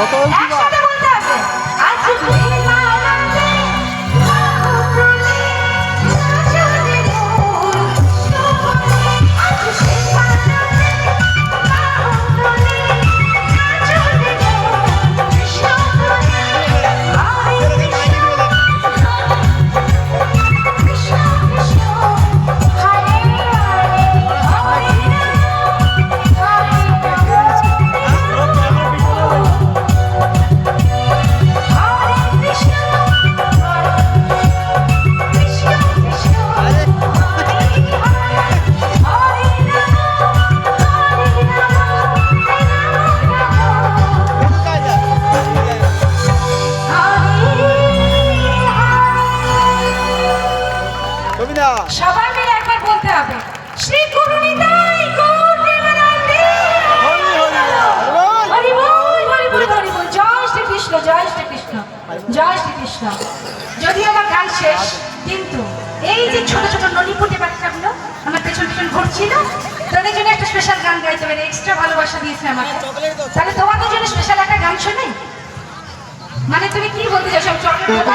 কত সবাই মিলে একবার বলতে হবে শ্রী গুরু নিতাই গৌর প্রেমানন্দে হরি হরি বল। হরি বল হরি বল জয় শ্রী কৃষ্ণ জয় শ্রী কৃষ্ণ জয় শ্রী কৃষ্ণ যদি আমার গান শেষ কিন্তু এই যে ছোট ছোট ননিপুটে বাচ্চাগুলো আমার পেছন পেছন ঘুরছিল তাদের জন্য একটা স্পেশাল গান গাইতে পারে এক্সট্রা ভালোবাসা দিয়েছে আমাকে। তাহলে তোমাদের জন্য স্পেশাল একটা গান শোনে? মানে তুমি কি বলতে চাও সব চকলেট